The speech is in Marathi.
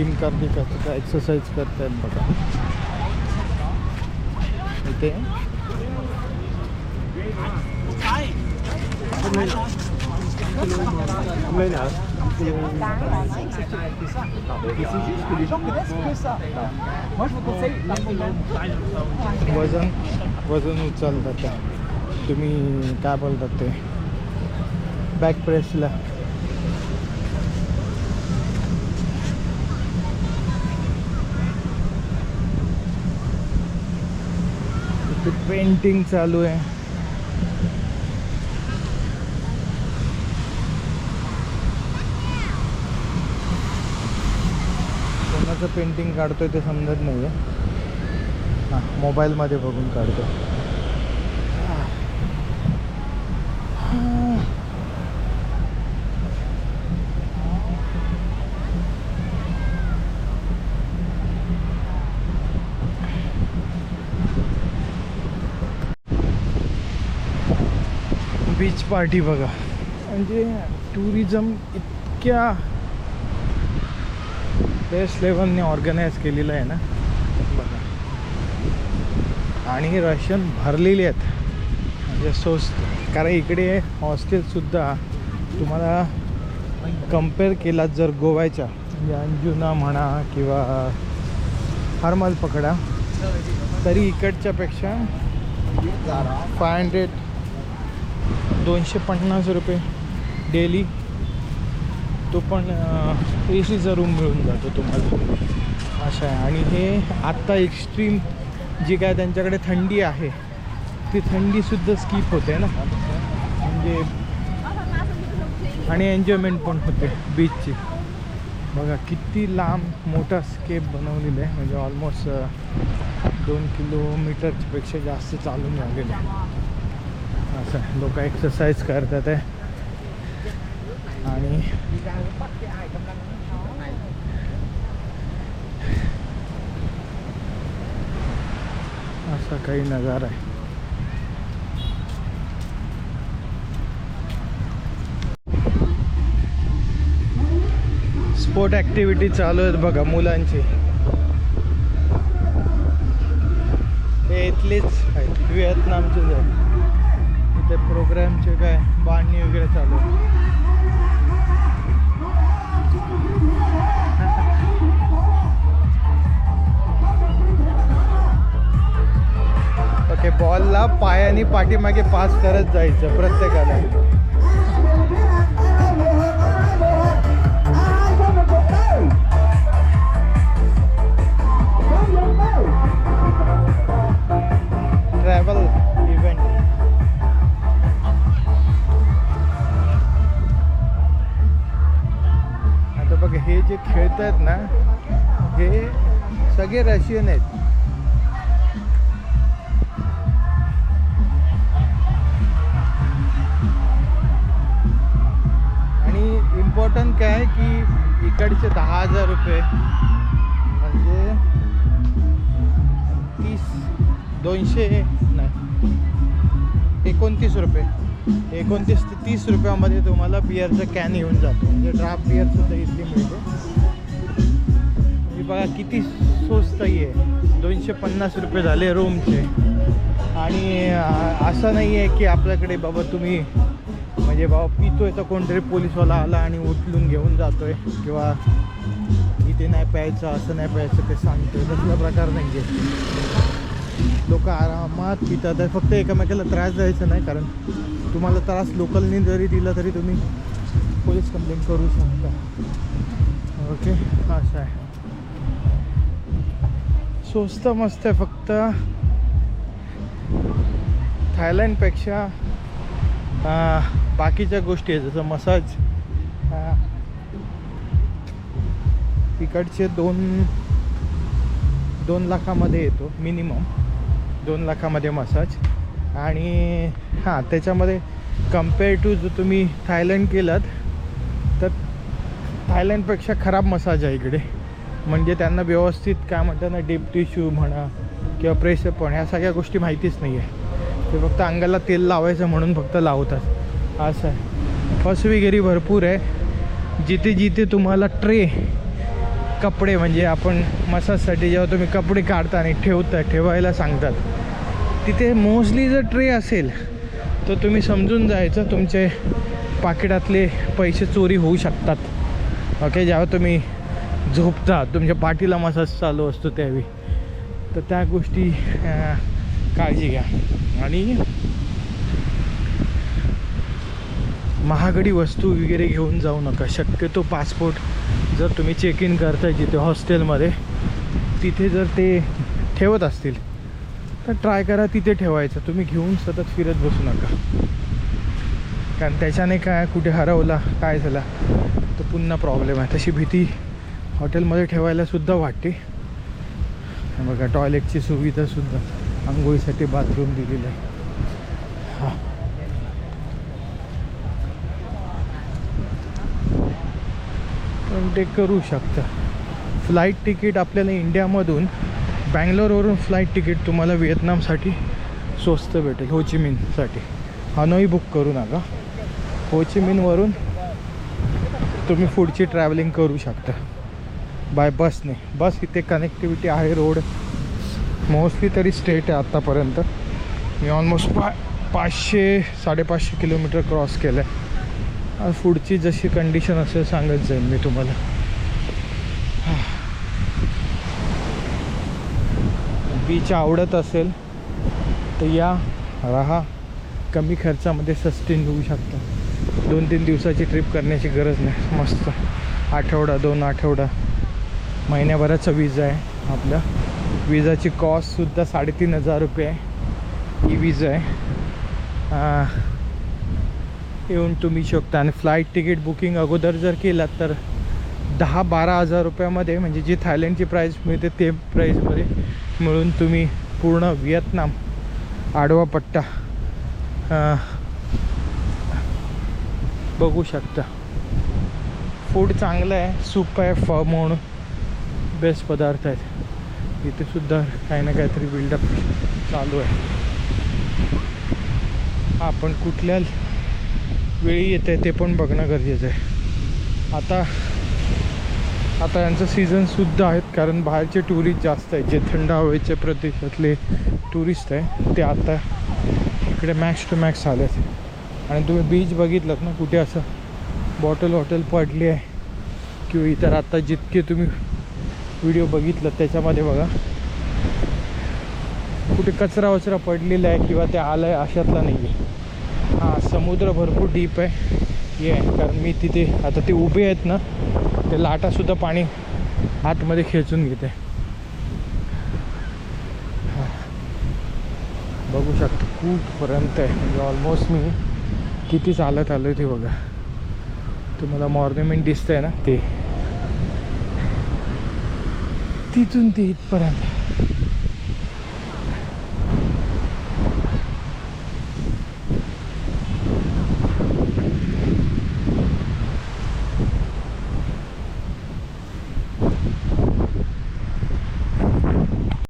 जिम करते का एक्सरसाइज करतात बघा इथे वजन वजन उचलतात तुम्ही काय बोलतात ते बॅक प्रेसला इथे पेंटिंग चालू आहे. कोणाचं पेंटिंग काढतोय ते समजत नाही आहे हां मोबाईलमध्ये बघून काढतो बीच पार्टी बघा. म्हणजे टुरिझम इतक्या बेस्ट लेवलने ऑर्गनाईज केलेलं आहे ना. बघा. आणि रशियन भरलेले आहेत. म्हणजे स्वस्त कारण इकडे हॉस्टेलसुद्धा तुम्हाला कंपेअर केला जर गोव्याच्या म्हणजे अंजुना म्हणा किंवा हरमल पकडा तरी इकडच्यापेक्षा फाय हंड्रेड दोनशे पन्नास रुपये डेली तो पण ए सीचा रूम मिळून जातो तुम्हाला. असं आहे. आणि हे आत्ता एक्स्ट्रीम जी काय त्यांच्याकडे थंडी आहे ती थंडीसुद्धा स्किप होते ना. म्हणजे आणि एन्जॉयमेंट पण होते बीचची बघा किती लांब मोठा स्केप बनवलेला आहे. म्हणजे ऑलमोस्ट दोन किलोमीटरपेक्षा जास्त चालून झालेलं आहे. असं लोक एक्सरसाइज करतात आहे. आणि असा काही नजारा आहे. स्पोर्ट ॲक्टिव्हिटी चालू आहेत बघा मुलांची. हे इथलेच आहेत व्हिएतनामचेच आहेत. ते प्रोग्रामचे काय बांधणी वगैरे चालू ओके बॉलला पायाने पाठीमागे पास करत जायचं प्रत्येकाला. ना हे सगळे रशियन आहेत. आणि इम्पॉर्टंट काय आहे की इकडचे दहा हजार रुपये म्हणजे तीस दोनशे नाही. एकोणतीस रुपये. एकोणतीस ते तीस रुपयामध्ये तुम्हाला बिअरचं कॅन येऊन जातो. म्हणजे ड्राफ्ट बिअरसुद्धा इथली मिळते. बघा किती स्वस्त आहे. दोनशे पन्नास रुपये झाले रूमचे आणि असं नाही आहे की आपल्याकडे बाबा तुम्ही म्हणजे बाबा पितोय तर कोणतरी पोलीसवाला आला आणि उचलून घेऊन जातोय किंवा इथे नाही प्यायचं असं नाही प्यायचं ते सांगतोय. तसला प्रकार नाही आहे. लोक आरामात पितात आहे. फक्त एकामेकाला त्रास द्यायचा नाही कारण तुम्हाला त्रास लोकलनी जरी दिला तरी तुम्ही पोलीस कंप्लेंट करू शकता. ओके? असं आहे. स्वस्त मस्त आहे फक्त. थायलंडपेक्षा बाकीच्या गोष्टी आहेत जसं मसाज. तिकडचे दोन दोन लाखामध्ये येतो मिनिमम. दोन लाखामध्ये मसाज. आणि हां त्याच्यामध्ये कंपेअर टू जर तुम्ही थायलंड केलात तर थायलंडपेक्षा खराब मसाज आहे इकडे. म्हणजे त्यांना व्यवस्थित काय म्हणतात ना डीप टिश्यू म्हणा किंवा प्रेशर पण ह्या सगळ्या गोष्टी माहितीच नाही आहे. ते फक्त अंगाला तेल लावायचं म्हणून फक्त लावतात. असं आहे. फसवेगिरी भरपूर आहे. जिथे जिथे तुम्हाला ट्रे कपडे म्हणजे आपण मसाजसाठी जेव्हा तुम्ही कपडे काढता आणि ठेवता ठेवायला सांगतात. तिथे मोस्टली जर ट्रे असेल तर तुम्ही समजून जायचं तुमचे पाकिटातले पैसे चोरी होऊ शकतात. ओके जेव्हा तुम्ही झोपता तुमच्या पाठीला मसाज चालू असतो त्यावेळी. तर त्या गोष्टी काळजी घ्या. आणि महागडी वस्तू वगैरे घेऊन जाऊ नका. शक्यतो पासपोर्ट जर तुम्ही चेक इन करताय जिथे हॉस्टेलमध्ये तिथे जर ते ठेवत असतील तर ट्राय करा तिथे ठेवायचं. तुम्ही घेऊन सतत फिरत बसू नका. कारण त्याच्याने काय कुठे हरवला काय झाला तर पुन्हा प्रॉब्लेम आहे. तशी भीती हॉटेलमध्ये ठेवायलासुद्धा वाटते बघा टॉयलेटची सुविधासुद्धा आंघोळीसाठी बाथरूम दिलेलं आहे. हां. पण ते करू शकता. फ्लाईट तिकीट आपल्याला इंडियामधून बँगलोरवरून फ्लाईट तिकीट तुम्हाला व्हिएतनामसाठी स्वस्त भेटेल होचिमिनसाठी हनोई बुक करू नका. होचिमिनवरून तुम्ही पुढची ट्रॅव्हलिंग करू शकता. बाय बसने बस इथे कनेक्टिव्हिटी आहे रोड मोस्टली तरी स्टेट आहे आत्तापर्यंत मी ऑलमोस्ट पा पाचशे साडेपाचशे किलोमीटर क्रॉस केलं आहे पुढची जशी कंडिशन असेल सांगत जाईन मी तुम्हाला. बीच आवडत असेल तर या राहा. कमी खर्चामध्ये सस्टेन होऊ शकता. दोन तीन दिवसाची ट्रिप करण्याची गरज नाही. मस्त. आठवडा दोन आठवडा. महिन्याभराचा विजा आहे आपल्या विजाची कॉस्टसुद्धा साडेतीन हजार रुपये आहे. ही विजा आहे. येऊन तुम्ही शकता. आणि फ्लाईट तिकीट बुकिंग अगोदर जर केलात तर दहा बारा हजार रुपयामध्ये म्हणजे जी थायलंडची प्राईस मिळते ते प्राईजमध्ये मिळून तुम्ही पूर्ण व्हिएतनाम आडवा पट्टा बघू शकता. फूड चांगलं आहे सूप आहे फ म्हणून. बेस्ट पदार्थ आहेत. इथे सुद्धा काही ना काहीतरी बिल्डअप चालू आहे. आपण कुठल्या वेळी येत आहे ते पण बघणं गरजेचं आहे. आता आता यांचं सीझनसुद्धा आहेत कारण बाहेरचे टुरिस्ट जास्त आहेत. जे थंड हवेच्या प्रदेशातले टुरिस्ट आहे ते आता इकडे मॅक्स टू मॅक्स आले आहेत. आणि तुम्ही बीच बघितलं ना कुठे असं बॉटल वॉटल पडली आहे किंवा इतर आता जितके तुम्ही व्हिडिओ बघितलं त्याच्यामध्ये बघा. कुठे कचरा वचरा पडलेला आहे किंवा ते आलं आहे अशातला नाही आहे हां समुद्र भरपूर डीप आहे. हे आहे कारण मी तिथे आता ते उभे आहेत ना ते लाटासुद्धा पाणी आतमध्ये खेचून घेते. हां. बघू शकतो खूपपर्यंत आहे. म्हणजे ऑलमोस्ट मी किती चालत आलो ते बघा. तुम्हाला मॉर्निमेंट दिसतंय ना ते. तिथून ते इथपर्यंत.